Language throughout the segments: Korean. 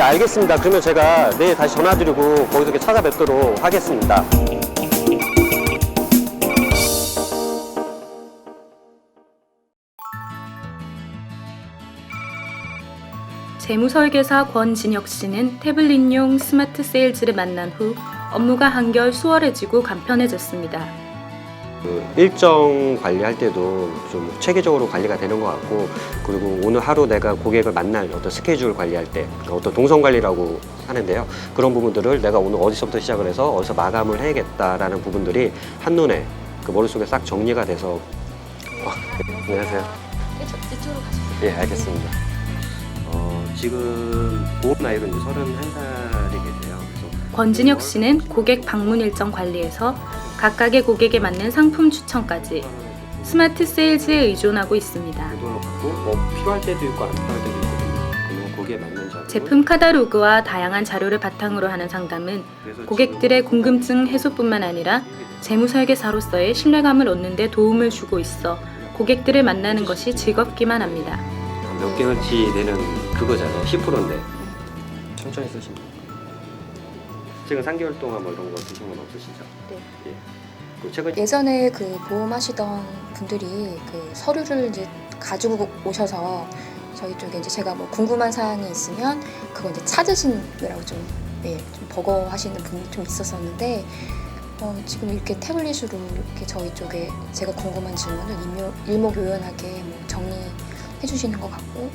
알겠습니다. 그러면 제가 내일 다시 전화드리고 거기서 이렇게 찾아뵙도록 하겠습니다. 재무설계사 권진혁 씨는 태블릿용 스마트 세일즈를 만난 후 업무가 한결 수월해지고 간편해졌습니다. 그 일정 관리할 때도 좀 체계적으로 관리가 되는 것 같고 그리고 오늘 하루 내가 고객을 만날 어떤 스케줄 관리할 때 어떤 동선 관리라고 하는데요. 그런 부분들을 내가 오늘 어디서부터 시작을 해서 어디서 마감을 해야겠다라는 부분들이 한눈에 그 머릿속에 싹 정리가 돼서 어, 네, 안녕하세요. 이쪽으로 가시죠. 예 알겠습니다. 어, 지금 보험 나이로 이제 31살이 계세요. 권진혁 씨는 고객 방문 일정 관리에서 각각의 고객에 맞는 상품 추천까지 스마트 세일즈에 의존하고 있습니다. 뭐 필요할 때도 있고 안 필요할 때도 있거든요 그러면 거기에 맞는 자료 제품 카탈로그와 다양한 자료를 바탕으로 하는 상담은 고객들의 궁금증 해소뿐만 아니라 재무 설계사로서의 신뢰감을 얻는 데 도움을 주고 있어 고객들을 만나는 것이 즐겁기만 합니다. 몇 개월치 되는 그거잖아요. 10%인데. 천천히 쓰시면. 최근 3개월 동안 뭐 이런 거 드신 건 없으시죠? 네. 예. 그 최근 예전에 그 보험하시던 분들이 그 서류를 이제 가지고 오셔서 저희 쪽에 이제 제가 뭐 궁금한 사항이 있으면 그거 이제 찾으시느라고 좀, 예, 좀 버거워하시는 분이 좀 있었었는데 어, 지금 이렇게 태블릿으로 이렇게 저희 쪽에 제가 궁금한 질문을 일묘, 일목요연하게 뭐 정리해 주시는 것 같고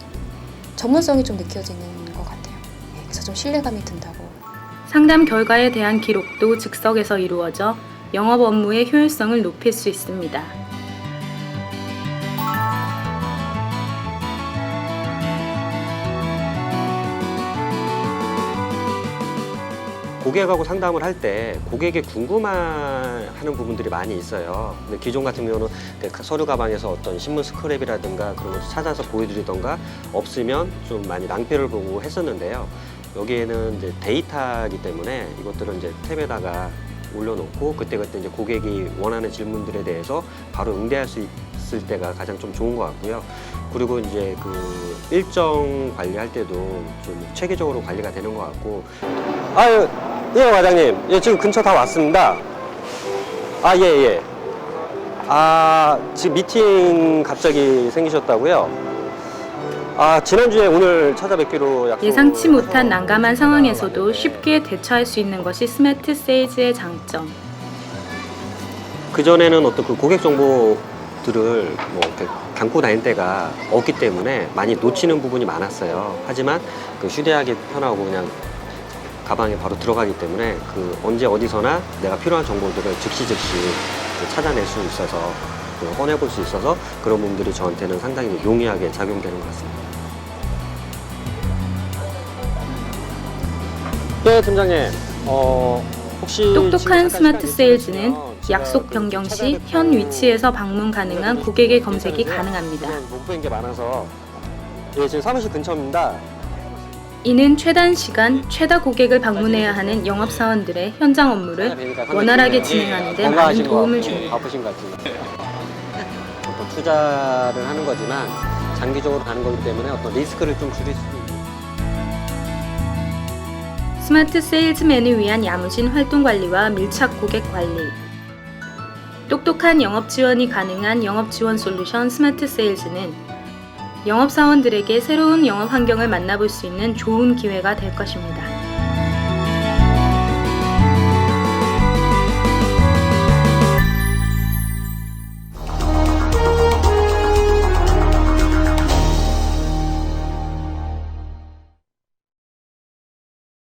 전문성이 좀 느껴지는 것 같아요. 예, 그래서 좀 신뢰감이 든다고 상담 결과에 대한 기록도 즉석에서 이루어져 영업 업무의 효율성을 높일 수 있습니다. 고객하고 상담을 할 때 고객이 궁금해하는 부분들이 많이 있어요. 근데 기존 같은 경우는 그 서류 가방에서 어떤 신문 스크랩이라든가 그런 것을 찾아서 보여드리던가 없으면 좀 많이 낭패를 보고 했었는데요. 여기에는 이제 데이터이기 때문에 이것들은 이제 탭에다가 올려놓고 그때그때 이제 고객이 원하는 질문들에 대해서 바로 응대할 수 있을 때가 가장 좀 좋은 것 같고요. 그리고 이제 그 일정 관리할 때도 좀 체계적으로 관리가 되는 것 같고 아유 예 과장님 예 지금 근처 다 왔습니다 아 예 예. 아 지금 미팅 갑자기 생기셨다고요? 아 지난주에 오늘 찾아뵙기로 약속 예상치 못한 난감한 상황에서도 쉽게 대처할 수 있는 것이 스마트 세일즈의 장점. 그 전에는 어떤 그 고객 정보들을 뭐 이렇게 담고 다닐 때가 없기 때문에 많이 놓치는 부분이 많았어요. 하지만 그 휴대하기 편하고 그냥 가방에 바로 들어가기 때문에 그 언제 어디서나 내가 필요한 정보들을 즉시 즉시 그 찾아낼 수 있어서 그 꺼내볼 수 있어서 그런 부분들이 저한테는 상당히 용이하게 작용되는 것 같습니다. 네, 팀장님. 어, 혹시 똑똑한 스마트 세일즈는 약속 그 변경 시 현 위치에서 방문 가능한 그 고객의 검색이? 가능합니다. 못뵌게 많아서 예 지금 사무실 근처입니다. 이는 최단 시간, 최다 고객을 방문해야 하는 영업사원들의 현장 업무를 원활하게 진행하는 데 많은 도움을 줍니다. 바쁘신 것 같은데 투자를 하는 거지만 장기적으로 가는 거기 때문에 어떤 리스크를 좀 줄일 수 스마트 세일즈맨을 위한 야무진 활동 관리와 밀착 고객 관리. 똑똑한 영업 지원이 가능한 영업 지원 솔루션 스마트 세일즈는 영업사원들에게 새로운 영업 환경을 만나볼 수 있는 좋은 기회가 될 것입니다.